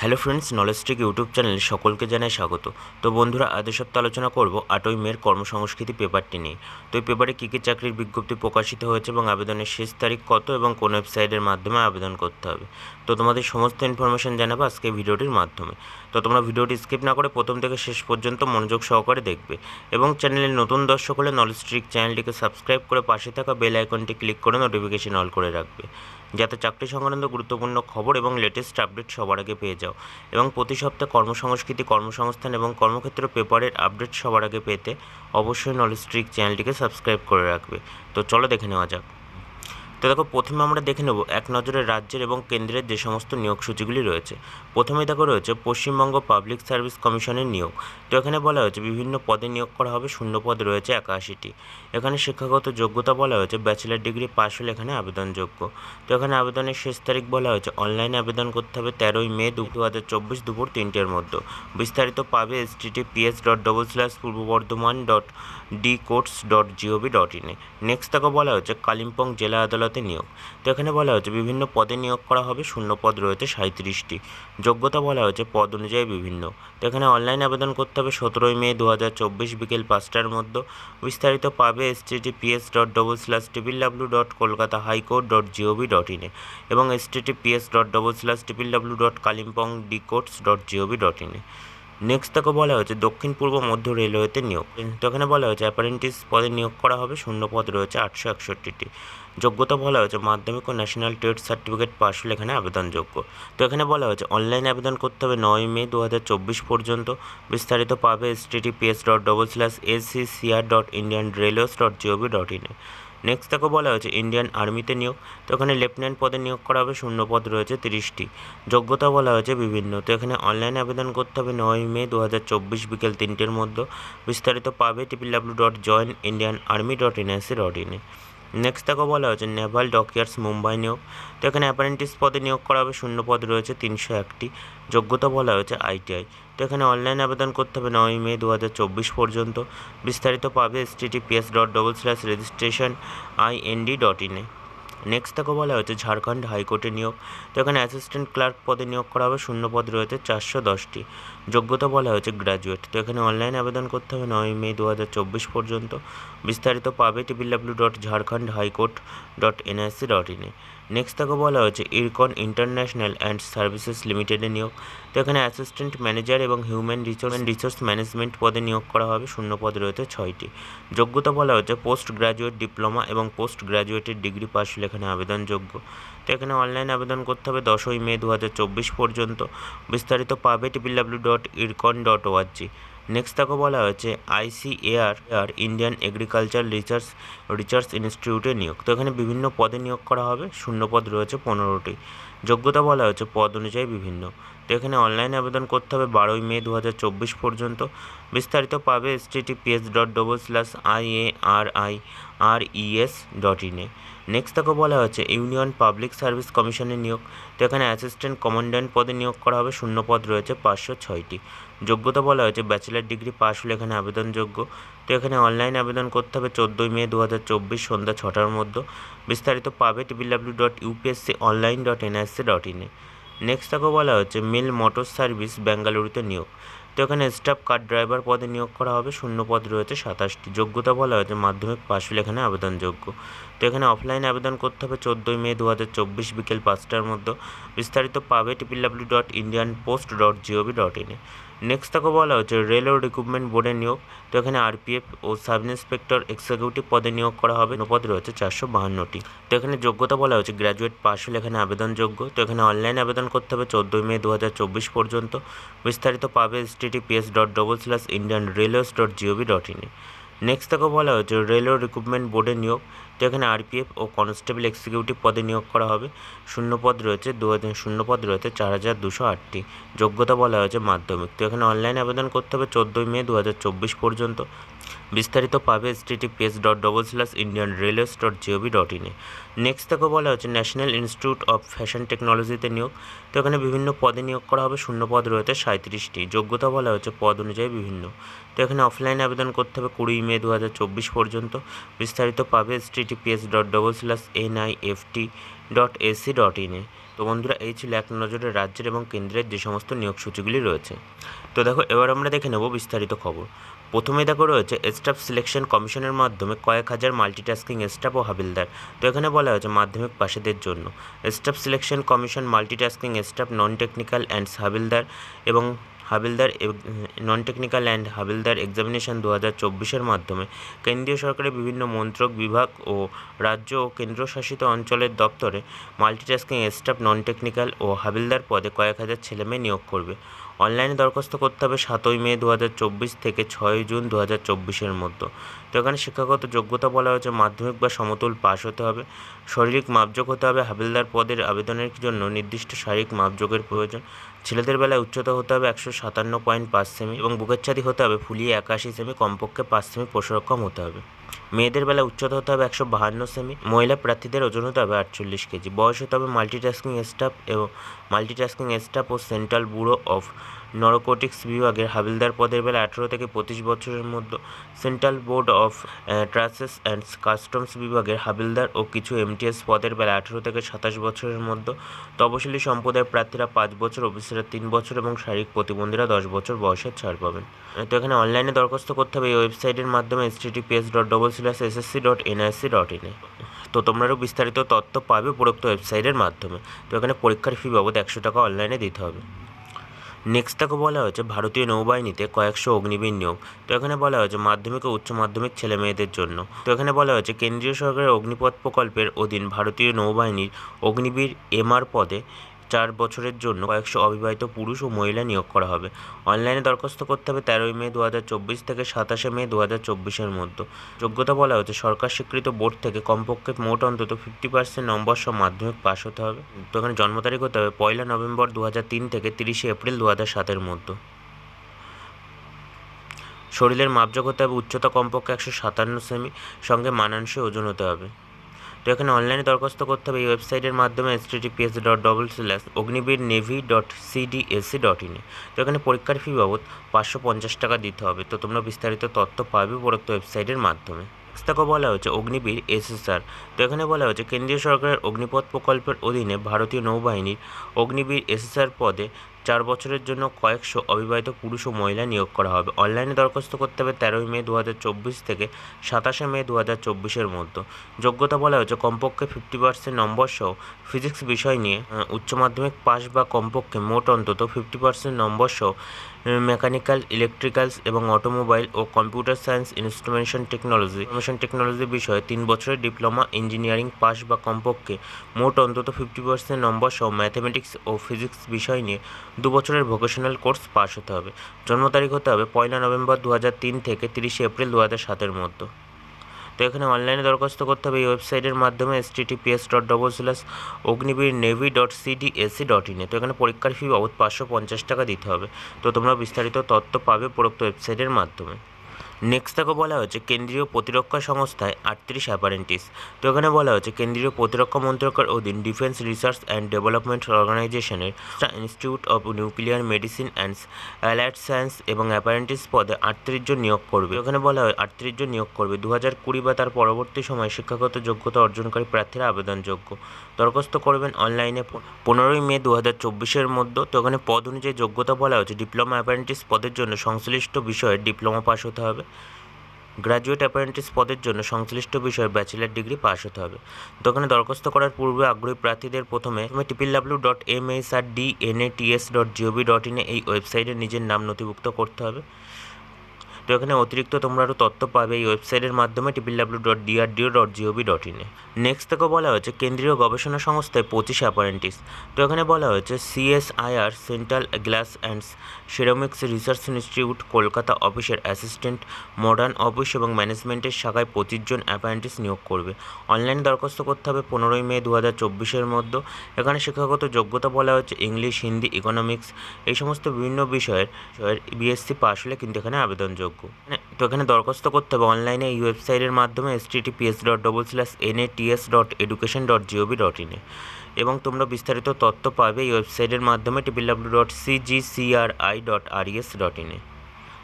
Hello friends knowledge trick YouTube চ্যানেলে সকলকে জানাই স্বাগত। তো বন্ধুরা, আজ সপ্তাহে আলোচনা করব আটই মের কর্মসংস্কৃতি পেপারটি নিয়ে। তো এই পেপারে কী কী চাকরির বিজ্ঞপ্তি প্রকাশিত হয়েছে এবং আবেদনের শেষ তারিখ কত এবং কোন ওয়েবসাইটের মাধ্যমে আবেদন করতে হবে? তো তোমাদের সমস্ত ইনফরমেশন জানাব আজকে ভিডিওটির মাধ্যমে। তো তোমরা ভিডিওটি স্কিপ না করে প্রথম থেকে শেষ পর্যন্ত মনোযোগ সহকারে দেখবে এবং চ্যানেলের নতুন দর্শক হলে নলেজ ট্রিক চ্যানেলটিকে সাবস্ক্রাইব করে পাশে থাকা বেল আইকনটি ক্লিক করে নোটিফিকেশন অল করে রাখবে। যাতে চাকরি সংক্রান্ত গুরুত্বপূর্ণ খবর এবং লেটেস্ট আপডেট সবার আগে পেয়ে যাও। এবং প্রতি সপ্তাহে কর্মসংস্কৃতি, কর্মসংস্থান এবং কর্মক্ষেত্র পেপারের আপডেট সবার আগে পেতে অবশ্যই নলেজ ট্রিক চ্যানেলটিকে সাবস্ক্রাইব করে রাখবে। তো চলো দেখে নেওয়া যাক। তো দেখো, প্রথমে আমরা দেখে নেব এক নজরে রাজ্যের এবং কেন্দ্রের যে সমস্ত নিয়োগ সূচিগুলি রয়েছে। প্রথমে দেখো রয়েছে পশ্চিমবঙ্গ পাবলিক সার্ভিস কমিশনের নিয়োগ। তো এখানে বলা হয়েছে বিভিন্ন পদে নিয়োগ করা হবে, শূন্য পদ রয়েছে একাশিটি। এখানে শিক্ষাগত যোগ্যতা বলা হয়েছে ব্যাচেলার ডিগ্রি পাস হলে এখানে আবেদনযোগ্য। তো এখানে আবেদনের শেষ তারিখ বলা হয়েছে অনলাইনে আবেদন করতে হবে তেরোই মে দু হাজার চব্বিশ দুপুর তিনটের মধ্যে। বিস্তারিত পাবে S PS dot double slash Purba Bardhaman dot D courts dot GOV dot ইনে নেক্সট তাকে বলা হয়েছে, কালিম্পং জেলা আদালতে নিয়োগ। তো এখানে বলা হয়েছে, বিভিন্ন পদে নিয়োগ করা হবে, শূন্য পদ রয়েছে সাঁত্রিশটি যোগ্যতা বলা হয়েছে, পদ অনুযায়ী বিভিন্ন। তো এখানে অনলাইন আবেদন করতে হবে সতেরোই মে দু হাজার চব্বিশ বিকেল পাঁচটার মধ্যে। বিস্তারিত পাবে S PS dot double slash triple W dot Kolkata high court dot GOV dot ইনে এবং S PS dot double slash triple W dot Kalimpong D courts dot GOV dot ইনে নেক্সট তাকে বলা হয়েছে দক্ষিণ পূর্ব মধ্য রেলওয়েতে নিয়োগ। তো এখানে বলা হয়েছে অ্যাপারেন্টিস পদে নিয়োগ করা হবে শূন্য পদ রয়েছে আটশো একষট্টিটি। যোগ্যতা বলা হয়েছে মাধ্যমিক ও ন্যাশনাল ট্রেড সার্টিফিকেট পাশ হলে এখানে আবেদনযোগ্য। তো এখানে বলা হয়েছে অনলাইনে আবেদন করতে হবে নয় মে দু হাজার চব্বিশ পর্যন্ত। বিস্তারিত পাবে S T T PS dot double slash S C CR dot Indian railways dot GOV dot ইনে নেক্সট তাকে বলা হয়েছে ইন্ডিয়ান আর্মিতে নিয়োগ। তো এখানে লেফটেন্যান্ট পদে নিয়োগ করা হবে, শূন্য পদ রয়েছে, তিরিশটি। যোগ্যতা বলা হয়েছে বিভিন্ন। তো এখানে অনলাইনে আবেদন করতে হবে নয় মে দু হাজার চব্বিশ বিকেল তিনটের মধ্যে। বিস্তারিত পাবে triple W dot join Indian army dot NIC dot ইনে নেক্সট তাকে বলা হয়েছে নেভাল ডকইয়ার্স মুম্বাই নিয়োগ। তো এখানে অ্যাপারেন্টিস পদে নিয়োগ করা হবে, শূন্য পদ রয়েছে, তিনশো একটি। যোগ্যতা বলা হয়েছে আইটিআই তো এখানে অনলাইন আবেদন করতে হবে নয় মে দু হাজার চব্বিশ পর্যন্ত। বিস্তারিত পাবে S TTPS dot double slash registration IND dot ইনে নেক্সট তাকে বলা হয়েছে ঝাড়খণ্ড হাইকোর্টে নিয়োগ। তো এখানে অ্যাসিস্ট্যান্ট ক্লার্ক পদে নিয়োগ করা হবে, শূন্য পদ রয়েছে, চারশো দশটি। যোগ্যতা বলা হয়েছে গ্র্যাজুয়েট তো এখানে অনলাইন আবেদন করতে হবে নয় মে দু হাজার চব্বিশ পর্যন্ত। বিস্তারিত পাবে triple W dot Jharkhand high court dot NIC dot ইনে নেক্সট তাকে বলা হয়েছে ইরকন ইন্টারন্যাশনাল অ্যান্ড সার্ভিসেস লিমিটেডে নিয়োগ। তো এখানে অ্যাসিস্ট্যান্ট ম্যানেজার এবং হিউম্যান রিসোর্স রিসোর্স ম্যানেজমেন্ট পদে নিয়োগ করা হবে, শূন্য পদ রয়েছে ছয়টি। যোগ্যতা বলা হচ্ছে পোস্ট গ্রাজুয়েট ডিপ্লোমা এবং পোস্ট গ্রাজুয়েটের ডিগ্রি পাস হলে এখানে আবেদনযোগ্য। তো এখানে অনলাইন আবেদন করতে হবে দশই মে দু হাজার চব্বিশ পর্যন্ত। বিস্তারিত পাবে triple W dot Ircon dot ORG next তাকে বলা হয়েছে আইসিএআর আর ইন্ডিয়ান এগ্রিকালচার রিসার্চ রিসার্চ ইনস্টিটিউটে নিয়োগ। তো এখানে বিভিন্ন পদে নিয়োগ করা হবে, শূন্য পদ রয়েছে পনেরোটি। যোগ্যতা বলা হয়েছে পদ অনুযায়ী বিভিন্ন। তো এখানে অনলাইন আবেদন করতে হবে বারোই মে দু হাজার চব্বিশ পর্যন্ত। বিস্তারিত পাবে S T PS dot double slash I A R I R ES dot ইনে নেক্সট তাকে বলা হচ্ছে ইউনিয়ন পাবলিক সার্ভিস কমিশনের নিয়োগ। তো এখানে অ্যাসিস্ট্যান্ট কমান্ড্যান্ট পদে নিয়োগ করা হবে, শূন্য পদ রয়েছে, পাঁচশো ছয়টি। যোগ্যতা বলা হয়েছে ব্যাচেলার ডিগ্রি পাস হলে এখানে আবেদনযোগ্য। তো এখানে অনলাইন আবেদন করতে হবে চোদ্দোই মে দু হাজার চব্বিশ সন্ধ্যা ছটার মধ্যে। বিস্তারিত পাবে triple W dot UPSC online dot NIC dot ইনে নেক্সট তাকে বলা হচ্ছে মিল মোটর সার্ভিস বেঙ্গালুরুতে নিয়োগ। তো এখানে স্টাফ কার ড্রাইভার পদে নিয়োগ করা হবে, শূন্য পদ রয়েছে সাতাশটি। যোগ্যতা বলা হয়েছে মাধ্যমিক পাশ হলে এখানে আবেদনযোগ্য। তো এখানে অফলাইন আবেদন করতে হবে চোদ্দোই মে দু হাজার চব্বিশ বিকেল পাঁচটার মধ্যে। বিস্তারিত পাবে triple W dot Indian post dot GOV dot ইনে নেক্সট তাকে বলা হচ্ছে রেলওয়ে রিক্রুটমেন্ট বোর্ডে নিয়োগ। তো এখানে আরপিএফ ও সাব ইন্সপেক্টর এক্সিকিউটিভ পদে নিয়োগ করা হবে। পদ রয়েছে চারশো বাহান্নটি। তো এখানে যোগ্যতা বলা হচ্ছে গ্র্যাজুয়েট পাস হলে এখানে আবেদনযোগ্য। তো এখানে অনলাইন আবেদন করতে হবে চোদ্দোই মে দু হাজার চব্বিশ পর্যন্ত। বিস্তারিত পাবে S T T PS dot double slash Indian railways dot GOV dot ইনে নেক্সট তাকে বলা হয়েছে রেলওয়ে রিক্রুটমেন্ট বোর্ডে নিয়োগ। তো এখানে আরপিএফ ও কনস্টেবল এক্সিকিউটিভ পদে নিয়োগ করা হবে। শূন্য পদ রয়েছে, দু শূন্য পদ রয়েছে, চার হাজার দুশো আটটি। যোগ্যতা বলা হয়েছে মাধ্যমিক। তো এখানে অনলাইন আবেদন করতে হবে চোদ্দোই মে দু হাজার চব্বিশ পর্যন্ত। বিস্তারিত পাবে S T T dot double slash Indian railways dot GOV dot ইনে নেক্সট তাকে বলা হচ্ছে ন্যাশনাল ইনস্টিটিউট অফ ফ্যাশন টেকনোলজিতে নিয়োগ। তো এখানে বিভিন্ন পদে নিয়োগ করা হবে, শূন্য পদ রয়েছে সাঁত্রিশটি যোগ্যতা বলা হচ্ছে পদ অনুযায়ী বিভিন্ন। তো এখানে অফলাইন আবেদন করতে হবে কুড়ি মে দু হাজার চব্বিশ পর্যন্ত। বিস্তারিত পাবে S T T PS dot double slash T dot AC dot ইনে তো বন্ধুরা, এই ছিল এক নজরে রাজ্যের এবং কেন্দ্রের যে সমস্ত নিয়োগ সূচিগুলি রয়েছে। তো দেখো, এবার আমরা দেখে নেব বিস্তারিত খবর। প্রথমে দেখো রয়েছে স্টাফ সিলেকশন কমিশনের মাধ্যমে কয়েক হাজার মাল্টিটাস্কিং স্টাফ ও হাবিলদার। তো এখানে বলা হয়েছে মাধ্যমিক পাশেদের জন্য। Staff selection commission multitasking staff non technical and havaldar এবং havaldar non technical and havaldar examination দু হাজার চব্বিশের মাধ্যমে কেন্দ্রীয় সরকারের বিভিন্ন মন্ত্রক বিভাগ ও রাজ্য ও কেন্দ্রশাসিত অঞ্চলের দপ্তরে মাল্টিটাস্কিং স্টাফ নন টেকনিক্যাল ও হাবিলদার পদে কয়েক হাজার ছেলেমেয়ে নিয়োগ করবে। অনলাইনে দরখাস্ত করতে হবে সাতই মে দু হাজার চব্বিশ থেকে ছয়ই জুন দু হাজার চব্বিশের মধ্যে। তো এখানে শিক্ষাগত যোগ্যতা বলা হয়েছে, মাধ্যমিক বা সমতুল পাশ হতে হবে, শারীরিক মাপযোগ হতে হবে, হাবিলদার পদের আবেদনের জন্য নির্দিষ্ট শারীরিক মাপযোগের প্রয়োজন, ছেলেদের বেলায় উচ্চতা হতে হবে একশো সাতান্ন পয়েন্ট পাঁচ সেমি এবং বুকের ছাতি হতে হবে ফুলিয়ে একাশি সেমি, কমপক্ষে পাঁচ সেমি প্রসরক্ষম হতে হবে। মেয়েদের বেলা উচ্চতা হতে হবে একশো বাহান্ন সেমি, মহিলা প্রার্থীদের ওজন হতে হবে আটচল্লিশ কেজি। বয়স হতে হবে মাল্টিটাস্কিং স্টাফ এবং মাল্টিটাস্কিং স্টাফ ও সেন্ট্রাল ব্যুরো অফ নরকোটিক্স বিভাগের হাবিলদার পদের বেলা আঠেরো থেকে পঁচিশ বছরের মধ্যে central board of traces and customs বিভাগের হাবিলদার ও কিছু এমটিএস পদের বেলা আঠেরো থেকে সাতাশ বছরের মধ্যে তপশিলি সম্প্রদায়ের প্রার্থীরা পাঁচ বছর ওবিসিরা তিন বছর এবং শারীরিক প্রতিবন্ধীরা দশ বছর বয়সের ছাড় পাবেন। তো এখানে অনলাইনে দরখাস্ত করতে হবে। এই ওয়েবসাইটের মাধ্যমে S TTPS dot double slash SSC dot NIC dot ইনে তো তোমরাও বিস্তারিত তথ্য পাবে উপরোক্ত ওয়েবসাইটের মাধ্যমে। তো এখানে পরীক্ষার ফি বাবদ একশো টাকা অনলাইনে দিতে হবে। নেক্সট তাকে বলা হয়েছে ভারতীয় নৌবাহিনীতে কয়েকশো অগ্নিবীর নিয়োগ। তো এখানে বলা হয়েছে মাধ্যমিক ও উচ্চ মাধ্যমিক ছেলে মেয়েদের জন্য। তো এখানে বলা হয়েছে কেন্দ্রীয় সরকারের অগ্নিপথ প্রকল্পের অধীন ভারতীয় নৌবাহিনীর অগ্নিবীর এমআর পদে চার বছরের জন্য কয়েকশো অবিবাহিত পুরুষ ও মহিলা নিয়োগ করা হবে। অনলাইনে দরখাস্ত করতে হবে তেরোই মে দু হাজার চব্বিশ থেকে সাতাশে মে দু হাজার মধ্যে। যোগ্যতা বলা হচ্ছে সরকার স্বীকৃত বোর্ড থেকে কমপক্ষে মোট অন্তত ফিফটি পার্সেন্ট নম্বর সহ মাধ্যমিক পাস হতে হবে। তো জন্ম তারিখ হতে হবে পয়লা নভেম্বর দু হাজার তিন থেকে তিরিশে এপ্রিল দু হাজার সাতের মধ্যে। শরীরের মাপযোগ হতে হবে, উচ্চতা কমপক্ষে একশো সাতান্ন সেমি, সঙ্গে মানানসই ওজন হতে হবে। তো এখানে অনলাইনে দরখাস্ত করতে হবে, এই ওয়েবসাইটের মাধ্যমে S TPS dot double slash Agniveer navy dot CDSC dot ইনে তো এখানে পরীক্ষার ফি বাবদ পাঁচশো পঞ্চাশ টাকা দিতে হবে। তো তোমরা বিস্তারিত তথ্য পাবে উপরোক্ত ওয়েবসাইটের মাধ্যমে। তাকে বলা হয়েছে অগ্নিবীর এসএসআর। তো এখানে বলা হয়েছে, কেন্দ্রীয় সরকারের অগ্নিপথ প্রকল্পের অধীনে ভারতীয় নৌবাহিনীর অগ্নিবীর এসএসআর পদে চার বছরের জন্য কয়েকশো অবিবাহিত পুরুষ ও মহিলা নিয়োগ করা হবে। অনলাইনে দরখাস্ত করতে হবে তেরোই মে দু হাজার চব্বিশ থেকে সাতাশে মে দু হাজার চব্বিশের মধ্যে। যোগ্যতা বলা হয়েছে, কমপক্ষে ফিফটি পার্সেন্ট নম্বর সহ ফিজিক্স বিষয় নিয়ে উচ্চ মাধ্যমিক পাস বা কমপক্ষে মোট অন্তত ফিফটি পার্সেন্ট নম্বর সহ মেকানিক্যাল ইলেকট্রিক্যালস এবং অটোমোবাইল ও computer science instrumentation technology information technology বিষয়ে তিন বছরের ডিপ্লোমা ইঞ্জিনিয়ারিং পাস বা কমপক্ষে মোট অন্তত ফিফটি পার্সেন্ট নম্বর সহ ম্যাথামেটিক্স ও ফিজিক্স বিষয় নিয়ে দু বছরের ভোকেশনাল কোর্স পাস হতে হবে। জন্ম তারিখ হতে হবে পয়লা নভেম্বর দু হাজার তিন থেকে তিরিশে এপ্রিল দু হাজার সাতের মধ্যে। তো এখানে অনলাইনে দরখাস্ত করতে হবে। এই ওয়েবসাইটের মাধ্যমে S TTPS dot double slash Agniveer navy dot CDAC dot ইনে তো এখানে পরীক্ষার ফি বাবদ পাঁচশো পঞ্চাশ টাকা দিতে হবে। তো তোমরা বিস্তারিত তথ্য পাবে উপরোক্ত ওয়েবসাইটের মাধ্যমে। নেক্সট তাকে বলা হয়েছে, কেন্দ্রীয় প্রতিরক্ষা সংস্থায় আটত্রিশ অ্যাপারেন্টিস তো এখানে বলা হয়েছে, কেন্দ্রীয় প্রতিরক্ষা মন্ত্রকের অধীন ডিফেন্স রিসার্চ অ্যান্ড ডেভেলপমেন্ট অর্গানাইজেশনের institute of nuclear medicine and allied science এবং অ্যাপারেন্টিস পদে আটত্রিশ জন নিয়োগ করবে। এখানে বলা হয়, আটত্রিশ জন নিয়োগ করবে। দু হাজার কুড়ি বা তার পরবর্তী সময়ে শিক্ষাগত যোগ্যতা অর্জনকারী প্রার্থীরা আবেদনযোগ্য। দরখাস্ত করবেন অনলাইনে পনেরোই মে দু হাজার চব্বিশের মধ্যে। তো এখানে পদ অনুযায়ী যোগ্যতা বলা হয়েছে ডিপ্লোমা অ্যাপারেন্টিস পদের জন্য সংশ্লিষ্ট বিষয়ে ডিপ্লোমা পাস হতে হবে। গ্র্যাজুয়েট অ্যাপারেন্টিস পদের জন্য সংশ্লিষ্ট বিষয়ে ব্যাচেলার ডিগ্রি পাস হতে হবে। দোকানে দরখাস্ত করার পূর্বে আগ্রহী প্রার্থীদের প্রথমে triple W dot M S R D N A T S dot GOV dot ইনে এই ওয়েবসাইটে নিজের নাম নথিভুক্ত করতে হবে। তো এখানে অতিরিক্ত তোমরা আরও তথ্য পাবে এই ওয়েবসাইটের মাধ্যমে triple W dot DRDO dot GOV dot ইনে নেক্সট থেকে বলা হয়েছে, কেন্দ্রীয় গবেষণা সংস্থায় পঁচিশ অ্যাপারেন্টিস তো এখানে বলা হয়েছে CSIR central glass and ceramics research institute Kolkata অফিসের অ্যাসিস্ট্যান্ট, মডার্ন অফিস এবং ম্যানেজমেন্টের শাখায় পঁচিশ জন অ্যাপারেন্টিস নিয়োগ করবে। অনলাইন দরখাস্ত করতে হবে পনেরোই মে দু হাজার চব্বিশের মধ্যে। এখানে শিক্ষাগত যোগ্যতা বলা হচ্ছে ইংলিশ হিন্দি ইকোনমিক্স এই সমস্ত বিভিন্ন বিষয়ের বিএসসি পাস হলে কিন্তু এখানে আবেদনযোগ্য। তো এখানে দরখাস্ত করতে হবে অনলাইনে এই ওয়েবসাইটের মাধ্যমে S T TTPS dot double slash N A. TS dot education dot GOV dot ইনে এবং তোমরা বিস্তারিত তথ্য পাবে এই ওয়েবসাইটের মাধ্যমে triple W dot CGCRI dot R RES dot ইনে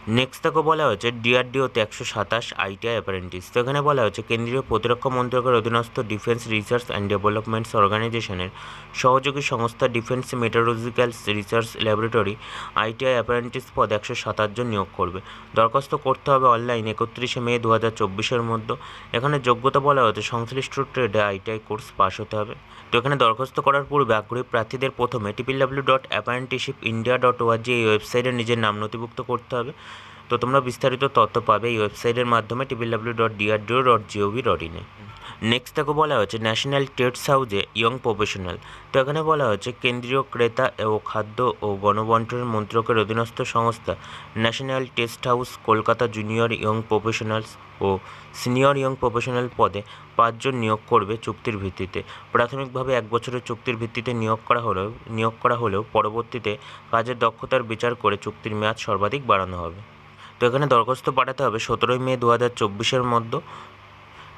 নেক্সট তাকে বলা হয়েছে ডিআরডিওতে একশো সাতাশ আইটিআই অ্যাপারেন্টিস তো এখানে বলা হয়েছে, কেন্দ্রীয় প্রতিরক্ষা মন্ত্রকের অধীনস্থ ডিফেন্স রিসার্চ অ্যান্ড ডেভেলপমেন্টস অর্গানাইজেশনের সহযোগী সংস্থা defence meteorological research laboratory ITI apprentice পদ একশো সাতাশ জন নিয়োগ করবে। দরখাস্ত করতে হবে অনলাইন একত্রিশে মে দু হাজার চব্বিশের মধ্যে। এখানে যোগ্যতা বলা হয়েছে, সংশ্লিষ্ট ট্রেডে আইটিআই কোর্স পাস হতে হবে। তো এখানে দরখাস্ত করার পূর্বে আগ্রহী প্রার্থীদের প্রথমে triple W dot apprenticeship India dot ORG এই ওয়েবসাইটে নিজের নাম নথিভুক্ত করতে হবে। তো তোমরা বিস্তারিত তথ্য পাবে এই ওয়েবসাইটের মাধ্যমে TPW dot DRDO dot GOV dot ইনে নেক্সট তাকে বলা হয়েছে ন্যাশনাল ট্রেডস হাউজে ইয়ং প্রফেশনাল তো এখানে বলা হয়েছে কেন্দ্রীয় ক্রেতা ও খাদ্য ও গণবন্টন মন্ত্রকের অধীনস্থ সংস্থা national test house Kolkata junior young professionals ও সিনিয়র ইয়ং প্রফেশনাল পদে পাঁচজন নিয়োগ করবে চুক্তির ভিত্তিতে। প্রাথমিকভাবে এক বছরের চুক্তির ভিত্তিতে নিয়োগ করা হলেও, নিয়োগ করা হলেও পরবর্তীতে কাজের দক্ষতার বিচার করে চুক্তির মেয়াদ সর্বাধিক বাড়ানো হবে। তো এখানে দরখাস্ত পাঠাতে হবে সতেরোই মে দু হাজার চব্বিশের মধ্যে।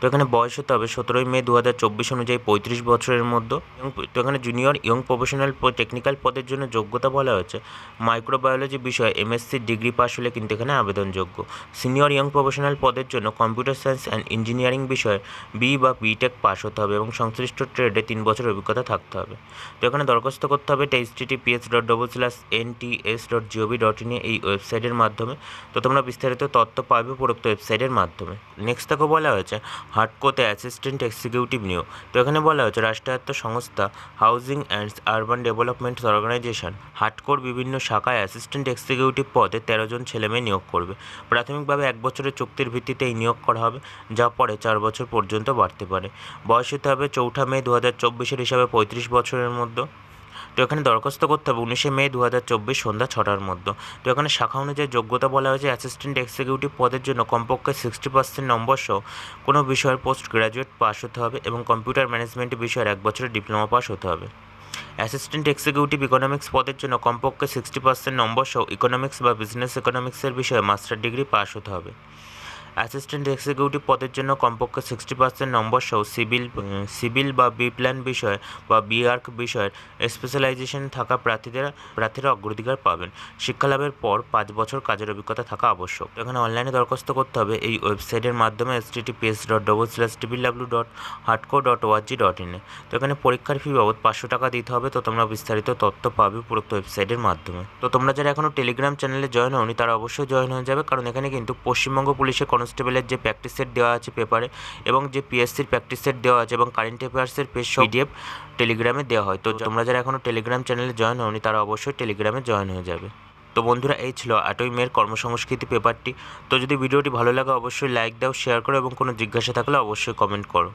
তো এখানে বয়স হতে হবে সতেরোই মে দু হাজার চব্বিশ অনুযায়ী পঁয়ত্রিশ বছরের মধ্যে। এবং তো এখানে জুনিয়র ইয়ং প্রফেশনাল টেকনিক্যাল পদের জন্য যোগ্যতা বলা হয়েছে। মাইক্রোবায়োলজি বিষয়ে এমএসসি ডিগ্রি পাস হলে কিন্তু এখানে আবেদনযোগ্য। সিনিয়র ইয়ং প্রফেশনাল পদের জন্য কম্পিউটার সায়েন্স অ্যান্ড ইঞ্জিনিয়ারিং বিষয়ে বি বা বিটেক পাস হতে হবে এবং সংশ্লিষ্ট ট্রেডে তিন বছর অভিজ্ঞতা থাকতে হবে। তো এখানে দরখাস্ত করতে হবে T PS dot double slash N T S dot GOV dot in এই ওয়েবসাইটের মাধ্যমে। তো তোমরা বিস্তারিত তথ্য পাবে উপরোক্ত ওয়েবসাইটের মাধ্যমে। নেক্সট তাকে বলা হয়েছে হাটকোতে অ্যাসিস্ট্যান্ট এক্সিকিউটিভ নিয়োগ। তো এখানে বলা হয়েছে, রাষ্ট্রায়ত্ত সংস্থা, housing and urban development organisation হাটকোর বিভিন্ন শাখায় অ্যাসিস্ট্যান্ট এক্সিকিউটিভ পদে তেরো জন ছেলেমেয়ে নিয়োগ করবে। প্রাথমিকভাবে এক বছরের চুক্তির ভিত্তিতে এই নিয়োগ করা হবে, যা পরে চার বছর পর্যন্ত বাড়তে পারে। বয়স হতে হবে চৌঠা মে দু হাজার চব্বিশের হিসাবে পঁয়ত্রিশ বছরের মধ্যে। তো এখানে দরখাস্ত করতে হবে উনিশে মে দু হাজার চব্বিশ সন্ধ্যা ছটার মধ্যে। তো এখানে শাখা অনুযায়ী যোগ্যতা বলা হয়েছে অ্যাসিস্ট্যান্ট এক্সিকিউটিভ পদের জন্য কমপক্ষে সিক্সটি পার্সেন্ট নম্বর সহ কোনো বিষয়ের পোস্ট গ্রাজুয়েট পাস হতে হবে এবং কম্পিউটার ম্যানেজমেন্ট বিষয়ের এক বছরের ডিপ্লোমা পাস হতে হবে। অ্যাসিস্ট্যান্ট এক্সিকিউটিভ ইকোনমিক্স পদের জন্য কমপক্ষে সিক্সটি পার্সেন্ট নম্বর সহ ইকোনমিক্স বা বিজনেস ইকোনমিক্সের বিষয়ে মাস্টার ডিগ্রি পাস হতে হবে। অ্যাসিস্ট্যান্ট এক্সিকিউটিভ পদের জন্য কমপক্ষে সিক্সটি পার্সেন্ট নম্বর সহ সিভিল সিভিল বা বি প্ল্যান বিষয় বা বি আর্ক বিষয়ের স্পেশালাইজেশন থাকা প্রার্থীদের, প্রার্থীরা অগ্রাধিকার পাবেন। শিক্ষালাভের পর পাঁচ বছর কাজের অভিজ্ঞতা থাকা আবশ্যক। এখানে অনলাইনে দরখাস্ত করতে হবে এই ওয়েবসাইটের মাধ্যমে S PS dot double slash triple W dot হাটকো dot ORG dot ইনে তো এখানে পরীক্ষার ফি বাবদ পাঁচশো টাকা দিতে হবে। তো তোমরা বিস্তারিত তথ্য পাবে উপরোক্ত ওয়েবসাইটের মাধ্যমে। তো তোমরা যারা এখনও টেলিগ্রাম চ্যানেলে জয়েন হওনি, তারা অবশ্যই জয়েন হয়ে যাবে। কারণ এখানে কিন্তু পশ্চিমবঙ্গ পুলিশের কনস্টেবলের যে প্র্যাকটিস সেট দেওয়া আছে পেপারে এবং যে পিএসসির প্র্যাকটিস সেট দেওয়া আছে এবং কারেন্ট অ্যাফেয়ার্সের পেজ পিডিএফ টেলিগ্রামে দেওয়া হয়। তো তোমরা যারা এখনও টেলিগ্রাম চ্যানেলে জয়েন হওনি তারা অবশ্যই টেলিগ্রামে জয়েন হয়ে যাবে। তো বন্ধুরা এই ছিল আটই মেয়ের কর্মসংস্কৃতি পেপারটি। তো যদি ভিডিওটি ভালো লাগে অবশ্যই লাইক দাও শেয়ার করো এবং কোনো জিজ্ঞাসা থাকলে অবশ্যই কমেন্ট করো।